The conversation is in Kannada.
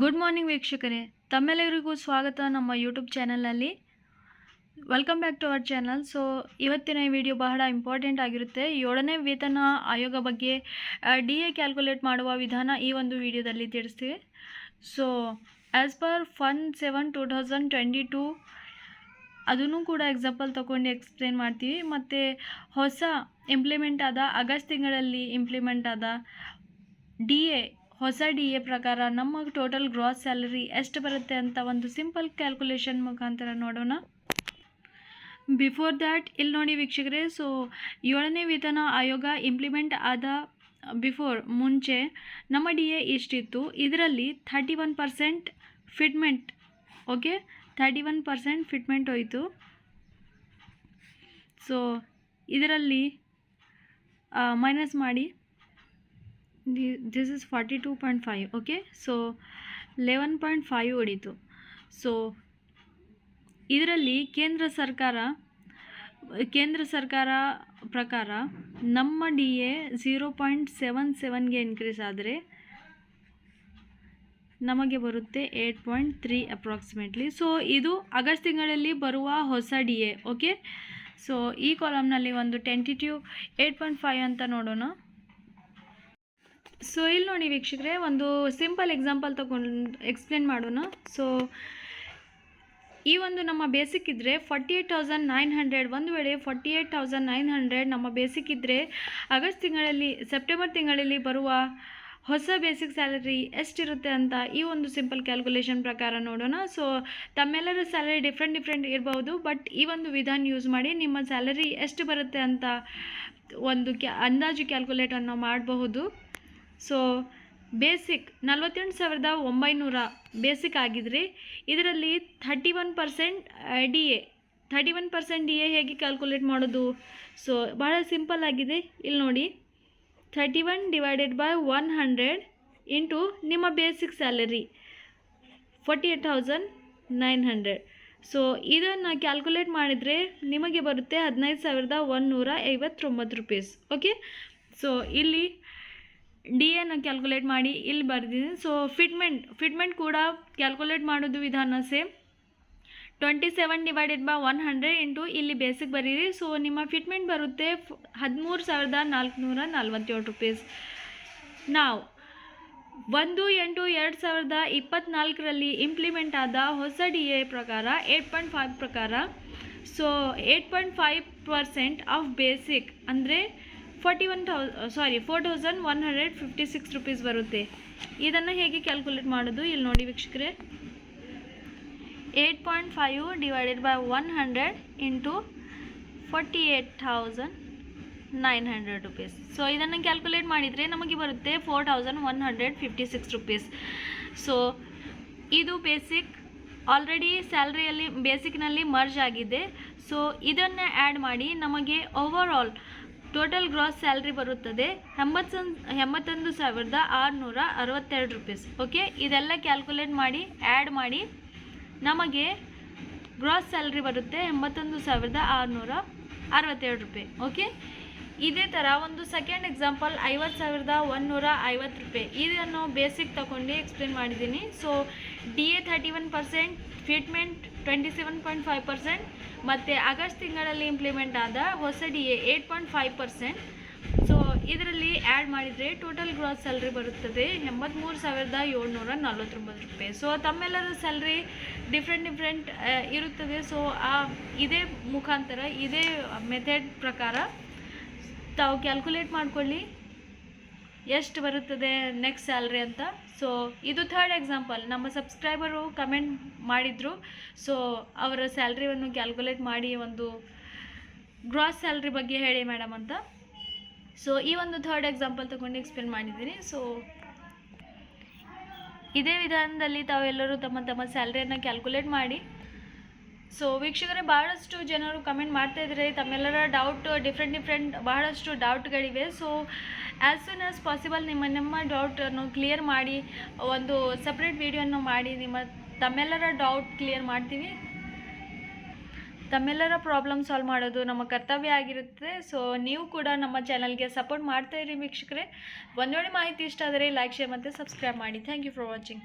ಗುಡ್ ಮಾರ್ನಿಂಗ್ ವೀಕ್ಷಕರೇ. ತಮ್ಮೆಲ್ಲರಿಗೂ ಸ್ವಾಗತ ನಮ್ಮ ಯೂಟ್ಯೂಬ್ ಚಾನಲಲ್ಲಿ welcome back to our channel so ಇವತ್ತಿನ ಈ ವಿಡಿಯೋ ಬಹಳ ಇಂಪಾರ್ಟೆಂಟ್ ಆಗಿರುತ್ತೆ. ಏಳನೇ ವೇತನ ಆಯೋಗ ಬಗ್ಗೆ ಡಿ ಎ ಕ್ಯಾಲ್ಕುಲೇಟ್ ಮಾಡುವ ವಿಧಾನ ಈ ಒಂದು ವಿಡಿಯೋದಲ್ಲಿ ತಿಳಿಸ್ತೀವಿ. So as per fun seven two thousand twenty two ಅದನ್ನು ಕೂಡ ಎಕ್ಸಾಂಪಲ್ ತೊಗೊಂಡು ಎಕ್ಸ್ಪ್ಲೇನ್ ಮಾಡ್ತೀವಿ. ಮತ್ತು ಹೊಸ ಇಂಪ್ಲಿಮೆಂಟ್ ಆದ, ಆಗಸ್ಟ್ ತಿಂಗಳಲ್ಲಿ ಇಂಪ್ಲಿಮೆಂಟ್ ಆದ ಡಿ ಎ ಹೊಸ ಡಿ ಎ ಪ್ರಕಾರ ನಮ್ಮ ಟೋಟಲ್ ಗ್ರಾಸ್ ಸ್ಯಾಲರಿ ಎಷ್ಟು ಬರುತ್ತೆ ಅಂತ ಒಂದು ಸಿಂಪಲ್ ಕ್ಯಾಲ್ಕುಲೇಷನ್ ಮುಖಾಂತರ ನೋಡೋಣ. ಬಿಫೋರ್ ದ್ಯಾಟ್ ಇಲ್ಲಿ ನೋಡಿ ವೀಕ್ಷಕರೇ ಸೊ ಏಳನೇ ವೇತನ ಆಯೋಗ ಇಂಪ್ಲಿಮೆಂಟ್ ಆದ ಬಿಫೋರ್ ಮುಂಚೆ ನಮ್ಮ ಡಿ ಎ ಇಷ್ಟಿತ್ತು ಇದರಲ್ಲಿ thirty one percent fitment okay thirty one percent fitment ಹೋಯಿತು. ಸೊ ಇದರಲ್ಲಿ ಮೈನಸ್ ಮಾಡಿ. This is forty two point five okay so eleven point five ಹೊಡೀತು. So ಇದರಲ್ಲಿ ಕೇಂದ್ರ ಸರ್ಕಾರ ಕೇಂದ್ರ ಸರ್ಕಾರ ಪ್ರಕಾರ ನಮ್ಮ D A zero point seven ಸೆವೆನ್ಗೆ increase ಆದರೆ ನಮಗೆ ಬರುತ್ತೆ eight point three approximately so ಇದು ಆಗಸ್ಟ್ ತಿಂಗಳಲ್ಲಿ ಬರುವ ಹೊಸ ಡಿ ಎ ಓಕೆ ಸೊ ಈ ಕಾಲಮ್ನಲ್ಲಿ ಒಂದು ಟೆಂಟಿಟ್ಯೂ ಏಯ್ಟ್ ಪಾಯಿಂಟ್ ಫೈವ್ ಅಂತ ನೋಡೋಣ. ಸೊ ಇಲ್ಲಿ ನೋಡಿ ವೀಕ್ಷಕರೇ, ಒಂದು ಸಿಂಪಲ್ ಎಕ್ಸಾಂಪಲ್ ತಗೊಂಡು ಎಕ್ಸ್ಪ್ಲೇನ್ ಮಾಡೋಣ. ಸೊ ಈ ಒಂದು ನಮ್ಮ ಬೇಸಿಕ್ ಇದ್ದರೆ forty eight thousand nine hundred ಒಂದು ವೇಳೆ forty eight thousand nine hundred ನಮ್ಮ ಬೇಸಿಕ್ ಇದ್ದರೆ ಆಗಸ್ಟ್ ತಿಂಗಳಲ್ಲಿ ಸೆಪ್ಟೆಂಬರ್ ತಿಂಗಳಲ್ಲಿ ಬರುವ ಹೊಸ ಬೇಸಿಕ್ ಸ್ಯಾಲರಿ ಎಷ್ಟಿರುತ್ತೆ ಅಂತ ಈ ಒಂದು ಸಿಂಪಲ್ ಕ್ಯಾಲ್ಕುಲೇಷನ್ ಪ್ರಕಾರ ನೋಡೋಣ. ಸೊ ತಮ್ಮೆಲ್ಲರ ಸ್ಯಾಲರಿ ಡಿಫ್ರೆಂಟ್ ಡಿಫ್ರೆಂಟ್ ಇರಬಹುದು ಬಟ್ ಈ ಒಂದು ವಿಧಾನ ಯೂಸ್ ಮಾಡಿ ನಿಮ್ಮ ಸ್ಯಾಲರಿ ಎಷ್ಟು ಬರುತ್ತೆ ಅಂತ ಒಂದು ಕ್ಯಾ, ಅಂದಾಜು ಕ್ಯಾಲ್ಕುಲೇಟನ್ನು ಮಾಡಬಹುದು. ಸೊ ಬೇಸಿಕ್ ನಲ್ವತ್ತೆಂಟು ಸಾವಿರದ ಒಂಬೈನೂರ ಬೇಸಿಕ್ ಆಗಿದ್ರಿ. ಇದರಲ್ಲಿ thirty one percent D A thirty one percent D A ಹೇಗೆ ಕ್ಯಾಲ್ಕುಲೇಟ್ ಮಾಡೋದು? ಸೊ ಬಹಳ ಸಿಂಪಲ್ ಆಗಿದೆ. ಇಲ್ಲಿ ನೋಡಿ. Thirty one divided by one hundred into ನಿಮ್ಮ basic salary forty eight thousand nine hundred so ಇದನ್ನು ಕ್ಯಾಲ್ಕುಲೇಟ್ ಮಾಡಿದರೆ ನಿಮಗೆ ಬರುತ್ತೆ ಹದಿನೈದು ಸಾವಿರದ ಒಂದುನೂರ ಐವತ್ತೊಂಬತ್ತು ರುಪೀಸ್ ಓಕೆ ಸೊ ಇಲ್ಲಿ ಡಿ ಎನ ಕ್ಯಾಲ್ಕುಲೇಟ್ ಮಾಡಿ ಇಲ್ಲಿ ಬರ್ದಿದ್ದೀನಿ. ಸೊ ಫಿಟ್ಮೆಂಟ್ ಫಿಟ್ಮೆಂಟ್ ಕೂಡ ಕ್ಯಾಲ್ಕುಲೇಟ್ ಮಾಡೋದು ವಿಧಾನ same twenty seven divided by one hundred into ಇಲ್ಲಿ ಬೇಸಿಕ್ ಬರೀರಿ. ಸೊ ನಿಮ್ಮ ಫಿಟ್ಮೆಂಟ್ ಬರುತ್ತೆ ಹದಿಮೂರು ಸಾವಿರದ ನಾಲ್ಕುನೂರ ನಲ್ವತ್ತೇಳು ರುಪೀಸ್ ನಾವು ಒಂದು ಎಂಟು ಎರಡು ಸಾವಿರದ ಇಪ್ಪತ್ತ್ನಾಲ್ಕರಲ್ಲಿ ಇಂಪ್ಲಿಮೆಂಟ್ ಆದ ಹೊಸ ಡಿ ಎ ಪ್ರಕಾರ ಏಟ್ ಪಾಯಿಂಟ್ ಫೈವ್ ಪ್ರಕಾರ. So eight point five percent of basic ಅಂದರೆ forty one thou sorry four thousand one hundred fifty six rupees ಬರುತ್ತೆ. ಇದನ್ನು ಹೇಗೆ ಕ್ಯಾಲ್ಕುಲೇಟ್ ಮಾಡೋದು? ಇಲ್ಲಿ ನೋಡಿ ವೀಕ್ಷಕರೇ. Eight point five divided by one hundred into forty eight thousand nine hundred rupees so ಇದನ್ನು ಕ್ಯಾಲ್ಕುಲೇಟ್ ಮಾಡಿದರೆ ನಮಗೆ ಬರುತ್ತೆ four thousand one hundred fifty six rupees so ಇದು ಬೇಸಿಕ್ ಆಲ್ರೆಡಿ ಸ್ಯಾಲ್ರಿಯಲ್ಲಿ ಬೇಸಿಕ್ನಲ್ಲಿ ಮರ್ಜ್ ಆಗಿದೆ. ಸೊ ಇದನ್ನು ಆ್ಯಡ್ ಮಾಡಿ ನಮಗೆ over all total gross salary ಬರುತ್ತದೆ ಎಂಬತ್ತೊಂದು ಎಂಬತ್ತೊಂದು ಸಾವಿರದ ಆರುನೂರ ಅರವತ್ತೆರಡು ರುಪೀಸ್ ಓಕೆ ಇದೆಲ್ಲ ಕ್ಯಾಲ್ಕುಲೇಟ್ ಮಾಡಿ ಆ್ಯಡ್ ಮಾಡಿ. ನಮಗೆ ಗ್ರಾಸ್ ಸ್ಯಾಲ್ರಿ ಬರುತ್ತೆ ಎಂಬತ್ತೊಂದು ಸಾವಿರದ ಆರುನೂರ ಅರವತ್ತೆರಡು ರೂಪಾಯಿ ಓಕೆ ಇದೇ ಥರ ಒಂದು ಸೆಕೆಂಡ್ ಎಕ್ಸಾಂಪಲ್ ಐವತ್ತು ಸಾವಿರದ ಒಂದುನೂರ ಐವತ್ತು ರೂಪಾಯಿ ಇದನ್ನು ಬೇಸಿಕ್ ತಗೊಂಡು ಎಕ್ಸ್ಪ್ಲೇನ್ ಮಾಡಿದ್ದೀನಿ. So D A thirty one percent fitment twenty seven point five percent ಮತ್ತು ಆಗಸ್ಟ್ ತಿಂಗಳಲ್ಲಿ ಇಂಪ್ಲಿಮೆಂಟ್ ಆದ ಹೊಸ D A eight point five percent so ಇದರಲ್ಲಿ ಆ್ಯಡ್ ಮಾಡಿದರೆ ಟೋಟಲ್ ಗ್ರಾಸ್ ಸ್ಯಾಲ್ರಿ ಬರುತ್ತದೆ ಎಂಬತ್ತ್ಮೂರು ಸಾವಿರದ ಏಳ್ನೂರ ನಲ್ವತ್ತೊಂಬತ್ತು ರೂಪಾಯಿ. ಸೊ ತಮ್ಮೆಲ್ಲರ ಸ್ಯಾಲ್ರಿ ಡಿಫ್ರೆಂಟ್ ಡಿಫ್ರೆಂಟ್ ಇರುತ್ತದೆ. ಸೊ ಆ, ಇದೇ ಮುಖಾಂತರ, ಇದೇ ಮೆಥಡ್ ಪ್ರಕಾರ ತಾವು ಕ್ಯಾಲ್ಕುಲೇಟ್ ಮಾಡ್ಕೊಳ್ಳಿ. ಎಷ್ಟು ಬರುತ್ತದೆ ನೆಕ್ಸ್ಟ್ ಸ್ಯಾಲ್ರಿ ಅಂತ. ಸೊ ಇದು ಥರ್ಡ್ ಎಕ್ಸಾಂಪಲ್ ನಮ್ಮ ಸಬ್ಸ್ಕ್ರೈಬರು ಕಮೆಂಟ್ ಮಾಡಿದರು. ಸೊ ಅವರ ಸ್ಯಾಲ್ರಿಯನ್ನು ಕ್ಯಾಲ್ಕುಲೇಟ್ ಮಾಡಿ ಒಂದು ಗ್ರಾಸ್ ಸ್ಯಾಲ್ರಿ ಬಗ್ಗೆ ಹೇಳಿ ಮೇಡಮ್ ಅಂತ. ಸೊ ಈ ಒಂದು ಥರ್ಡ್ ಎಕ್ಸಾಂಪಲ್ ತಗೊಂಡು ಎಕ್ಸ್ಪ್ಲೇನ್ ಮಾಡಿದ್ದೀನಿ. ಸೊ ಇದೇ ವಿಧಾನದಲ್ಲಿ ತಾವೆಲ್ಲರೂ ತಮ್ಮ ತಮ್ಮ ಸ್ಯಾಲ್ರಿಯನ್ನು ಕ್ಯಾಲ್ಕುಲೇಟ್ ಮಾಡಿ. ಸೊ ವೀಕ್ಷಕರೇ, ಬಹಳಷ್ಟು ಜನರು ಕಮೆಂಟ್ ಮಾಡ್ತಾ ಇದ್ದಾರೆ ತಮ್ಮೆಲ್ಲರ ಡೌಟ್ ಡಿಫ್ರೆಂಟ್ ಡಿಫ್ರೆಂಟ್ ಬಹಳಷ್ಟು ಡೌಟ್ಗಳಿವೆ so as soon as possible ನಿಮ್ಮ ನಿಮ್ಮ ಡೌಟನ್ನು ಕ್ಲಿಯರ್ ಮಾಡಿ, ಒಂದು ಸಪ್ರೇಟ್ ವಿಡಿಯೋನ ಮಾಡಿ, ನಿಮ್ಮ, ತಮ್ಮೆಲ್ಲರ ಡೌಟ್ ಕ್ಲಿಯರ್ ಮಾಡ್ತೀವಿ. ತಮ್ಮೆಲ್ಲರ ಪ್ರಾಬ್ಲಮ್ ಸಾಲ್ವ್ ಮಾಡೋದು ನಮ್ಮ ಕರ್ತವ್ಯ ಆಗಿರುತ್ತೆ. ಸೊ ನೀವು ಕೂಡ ನಮ್ಮ ಚಾನಲ್ಗೆ ಸಪೋರ್ಟ್ ಮಾಡ್ತಾ ಇರಿ ವೀಕ್ಷಕರೇ. ಒಂದು ವೇಳೆ ಮಾಹಿತಿ ಇಷ್ಟ ಆದರೆ ಲೈಕ್ ಶೇರ್ ಮತ್ತು ಸಬ್ಸ್ಕ್ರೈಬ್ ಮಾಡಿ. Thank you for watching